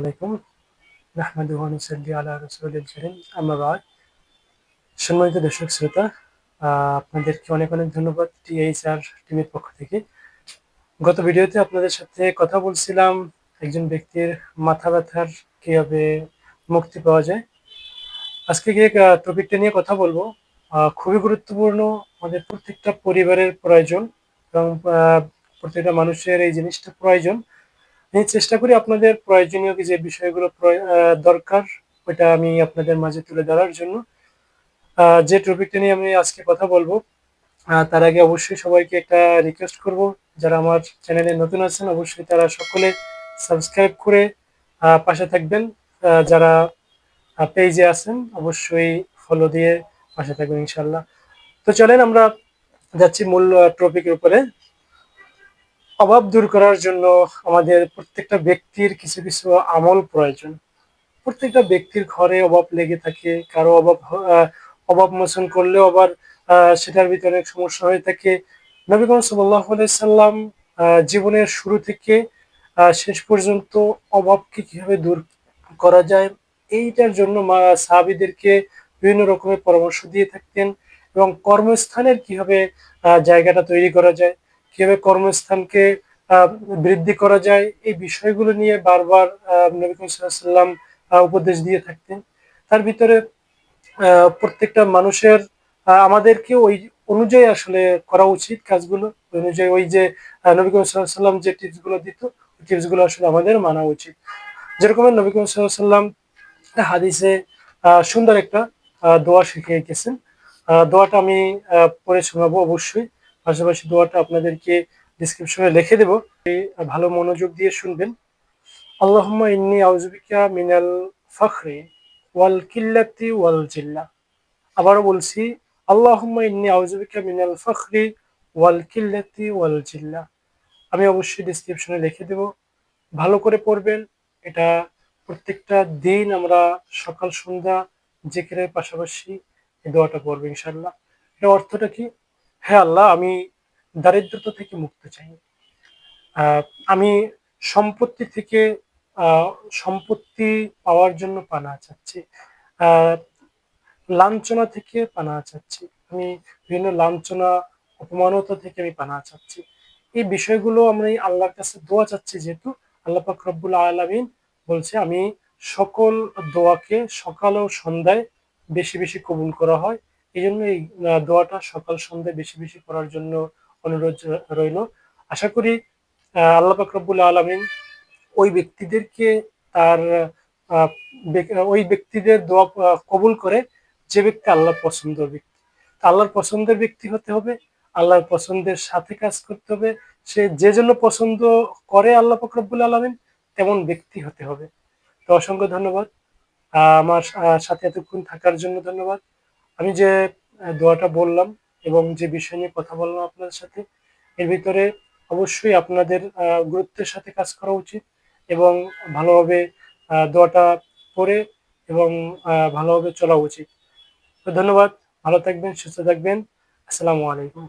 আলাইকুম। নাহমাদুহু নুসাল্লি আলা রাসূলিল কারীম। আম্মা বাদ। সম্মানিত দর্শক, শ্রোতা আপনাদেরকে অনেক অনেক ধন্যবাদ টিএইচআর টিভির পক্ষ থেকে। গত ভিডিওতে আপনাদের সাথে কথা বলছিলাম, একজন ব্যক্তির মাথা ব্যথার কীভাবে মুক্তি পাওয়া যায়। আজকে গিয়ে টপিকটা নিয়ে কথা বলব। খুবই গুরুত্বপূর্ণ আমাদের প্রত্যেকটা পরিবারের প্রয়োজন এবং প্রত্যেকটা মানুষের এই জিনিসটা প্রয়োজন। আমি চেষ্টা করি আপনাদের প্রয়োজনীয় যে বিষয়গুলো দরকার, ওইটা আমি আপনাদের মাঝে তুলে ধরার জন্য। যে টপিকটা নিয়ে আমি আজকে কথা বলব তার আগে অবশ্যই সবাইকে একটা রিকোয়েস্ট করব। যারা আমার চ্যানেলে নতুন আছেন, অবশ্যই তারা সকলে সাবস্ক্রাইব করে পাশে থাকবেন। যারা পেজে আছেন, অবশ্যই ফলো দিয়ে পাশে থাকবেন ইনশাল্লাহ তো চলেন আমরা যাচ্ছি মূল টপিকের উপরে। অভাব দূর করার জন্য আমাদের প্রত্যেকটা ব্যক্তির কিছু কিছু আমল প্রয়োজন। প্রত্যেকটা ব্যক্তির ঘরে অভাব লেগে থাকে, কারও অভাব অভাব মোচন করলেও আবার সেটার ভিতরে অনেক সমস্যা হয়ে থাকে। নবী সাল্লাল্লাহু সাল্লাম জীবনের শুরু থেকে শেষ পর্যন্ত অভাবকে কীভাবে দূর করা যায়, এইটার জন্য মা সাহাবীদেরকে বিভিন্ন রকমের পরামর্শ দিয়ে থাকতেন এবং কর্মস্থানের কীভাবে জায়গাটা তৈরি করা যায়। কীভাবে কর্মস্থানকে বৃদ্ধি করা যায়, এই বিষয়গুলো নিয়ে বারবার নবী উপদেশ দিয়ে থাকতেন। তার ভিতরে প্রত্যেকটা মানুষের আমাদেরকে ওই অনুযায়ী আসলে করা উচিত কাজগুলো। অনুযায়ী ওই যে নবী যে টিপসগুলো দিত, ওই টিপসগুলো আসলে আমাদের মানা উচিত। যেরকম নবী হাদিসে সুন্দর একটা দোয়া শিখিয়ে গেছেন। দোয়াটা আমি পড়ে শোনাবো অবশ্যই। পাশাপাশি দোয়াটা আপনাদেরকে ডিসক্রিপশনে লিখে দেবো। ভালো মনোযোগ দিয়ে শুনবেন। আল্লাহুম্মা ইন্নী আউযুবিকা মিনাল ফখরি ওয়াল কিল্লাতি ওয়াল জিল্লা। আবারও বলছি, আল্লাহুম্মা ইন্নী আউযুবিকা মিনাল ফখরি ওয়াল কিল্লাতি ওয়াল জিল্লা। আমি অবশ্যই ডিসক্রিপশনে লিখে দেব। ভালো করে পড়বেন। এটা প্রত্যেকটা দিন আমরা সকাল, সন্ধ্যা, জেকেরের পাশাপাশি এই দোয়াটা পড়ব ইনশাল্লাহ এটা অর্থটা কি? হ্যাঁ আল্লাহ, আমি দারিদ্রতা থেকে মুক্ত চাই। আমি সম্পত্তি থেকে সম্পত্তি পাওয়ার জন্য পানা চাচ্ছি। লাঞ্ছনা থেকে পানা চাচ্ছি। আমি বিভিন্ন লাঞ্ছনা, অপমানতা থেকে আমি পানা চাচ্ছি। এই বিষয়গুলো আমরা আল্লাহর কাছে দোয়া চাচ্ছি যেহেতু আল্লাহ পাক রব্বুল আলামিন বলছে, আমি সকল দোয়াকে সকাল ও সন্ধ্যায় বেশি বেশি কবুল করা হয়। এই জন্য এই দোয়াটা সকাল সন্ধ্যায় বেশি বেশি করার জন্য অনুরোধ রইল। আশা করি আল্লাহ রব্বুল আলামিন ওই ব্যক্তিদেরকে তার ওই ব্যক্তিদের দোয়া কবুল করে যে ব্যক্তি আল্লাহর পছন্দের ব্যক্তি। আল্লাহর পছন্দের ব্যক্তি হতে হবে, আল্লাহর পছন্দের সাথে কাজ করতে হবে, সে যে জন্য পছন্দ করে আল্লাহ ফকরবুল আলমিন, তেমন ব্যক্তি হতে হবে। তো অসংখ্য ধন্যবাদ। আমার সাথে এতক্ষণ থাকার জন্য ধন্যবাদ। আমি যে দোয়াটা বললাম এবং যে বিষয় নিয়ে কথা বললাম আপনাদের সাথে, এর ভিতরে অবশ্যই আপনাদের গুরুত্বের সাথে কাজ করা উচিত এবং ভালোভাবে দোয়াটা পড়ে এবং ভালোভাবে চলা উচিত। তো ধন্যবাদ, ভালো থাকবেন, সুস্থ থাকবেন। আসসালামু আলাইকুম।